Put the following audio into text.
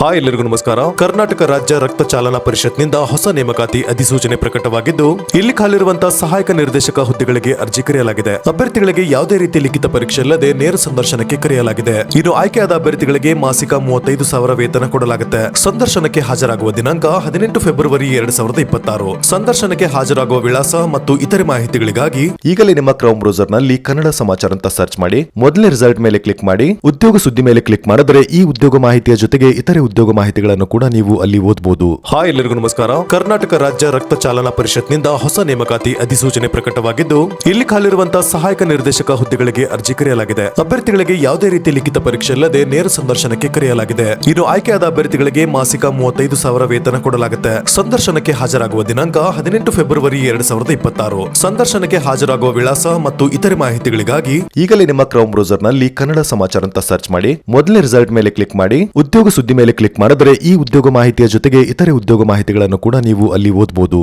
Hi ಎಲ್ಲರಿಗೂ ನಮಸ್ಕಾರ. ಕರ್ನಾಟಕ ರಾಜ್ಯ ರಕ್ತ ಚಾಲನಾ ಪರಿಷತ್ನಿಂದ ಹೊಸ ನೇಮಕಾತಿ ಅಧಿಸೂಚನೆ ಪ್ರಕಟವಾಗಿದ್ದು, ಇಲ್ಲಿ ಖಾಲಿರುವಂತಹ ಸಹಾಯಕ ನಿರ್ದೇಶಕ ಹುದ್ದೆಗಳಿಗೆ ಅರ್ಜಿ ಕರೆಯಲಾಗಿದೆ. ಅಭ್ಯರ್ಥಿಗಳಿಗೆ ಯಾವುದೇ ರೀತಿ ಲಿಖಿತ ಪರೀಕ್ಷೆ ಇಲ್ಲದೆ ನೇರ ಸಂದರ್ಶನಕ್ಕೆ ಕರೆಯಲಾಗಿದೆ. ಇನ್ನು ಆಯ್ಕೆಯಾದ ಅಭ್ಯರ್ಥಿಗಳಿಗೆ ಮಾಸಿಕ ಮೂವತ್ತೈದು ಸಾವಿರ ವೇತನ ಕೊಡಲಾಗುತ್ತೆ. ಸಂದರ್ಶನಕ್ಕೆ ಹಾಜರಾಗುವ ದಿನಾಂಕ ಹದಿನೆಂಟು ಫೆಬ್ರವರಿ ಎರಡ್ ಸಾವಿರದ ಇಪ್ಪತ್ತಾರು. ಸಂದರ್ಶನಕ್ಕೆ ಹಾಜರಾಗುವ ವಿಳಾಸ ಮತ್ತು ಇತರೆ ಮಾಹಿತಿಗಳಿಗಾಗಿ ಈಗಲೇ ನಿಮ್ಮ ಕ್ರೌಮ್ ಬ್ರೌಸರ್ನಲ್ಲಿ ಕನ್ನಡ ಸಮಾಚಾರ ಅಂತ ಸರ್ಚ್ ಮಾಡಿ ಮೊದಲನೇ ರಿಸಲ್ಟ್ ಮೇಲೆ ಕ್ಲಿಕ್ ಮಾಡಿ, ಉದ್ಯೋಗ ಸುದ್ದಿ ಮೇಲೆ ಕ್ಲಿಕ್ ಮಾಡಿದ್ರೆ ಈ ಉದ್ಯೋಗ ಮಾಹಿತಿಯ ಜೊತೆಗೆ ಇತರೆ ಉದ್ಯೋಗ ಮಾಹಿತಿಗಳನ್ನು ಕೂಡ ನೀವು ಅಲ್ಲಿ ಓದಬಹುದು ಹಾಯ್, ಎಲ್ಲರಿಗೂ ನಮಸ್ಕಾರ. ಕರ್ನಾಟಕ ರಾಜ್ಯ ರಕ್ತ ಚಾಲನಾ ಪರಿಷತ್ನಿಂದ ಹೊಸ ನೇಮಕಾತಿ ಅಧಿಸೂಚನೆ ಪ್ರಕಟವಾಗಿದ್ದು, ಇಲ್ಲಿ ಖಾಲಿರುವಂತಹ ಸಹಾಯಕ ನಿರ್ದೇಶಕ ಹುದ್ದೆಗಳಿಗೆ ಅರ್ಜಿ ಕರೆಯಲಾಗಿದೆ. ಅಭ್ಯರ್ಥಿಗಳಿಗೆ ಯಾವುದೇ ರೀತಿ ಲಿಖಿತ ಪರೀಕ್ಷೆ ಇಲ್ಲದೆ ನೇರ ಸಂದರ್ಶನಕ್ಕೆ ಕರೆಯಲಾಗಿದೆ. ಇನ್ನು ಆಯ್ಕೆಯಾದ ಅಭ್ಯರ್ಥಿಗಳಿಗೆ ಮಾಸಿಕ ಮೂವತ್ತೈದು ಸಾವಿರ ವೇತನ ಕೊಡಲಾಗುತ್ತೆ. ಸಂದರ್ಶನಕ್ಕೆ ಹಾಜರಾಗುವ ದಿನಾಂಕ ಹದಿನೆಂಟು ಫೆಬ್ರವರಿ ಎರಡ್ ಸಾವಿರದ ಇಪ್ಪತ್ತಾರು. ಸಂದರ್ಶನಕ್ಕೆ ಹಾಜರಾಗುವ ವಿಳಾಸ ಮತ್ತು ಇತರೆ ಮಾಹಿತಿಗಳಿಗಾಗಿ ಈಗಲೇ ನಿಮ್ಮ ಕ್ರೌಮ್ ಬ್ರೌಸರ್ನಲ್ಲಿ ಕನ್ನಡ ಸಮಾಚಾರ ಅಂತ ಸರ್ಚ್ ಮಾಡಿ ಮೊದಲನೇ ರಿಸಲ್ಟ್ ಮೇಲೆ ಕ್ಲಿಕ್ ಮಾಡಿ, ಉದ್ಯೋಗ ಸುದ್ದಿ ಮೇಲೆ ಕ್ಲಿಕ್ ಮಾಡಿದ್ರೆ ಈ ಉದ್ಯೋಗ ಮಾಹಿತಿಯ ಜೊತೆಗೆ ಇತರೆ ಉದ್ಯೋಗ ಮಾಹಿತಿಗಳನ್ನು ಕೂಡ ನೀವು ಅಲ್ಲಿ ಓದಬಹುದು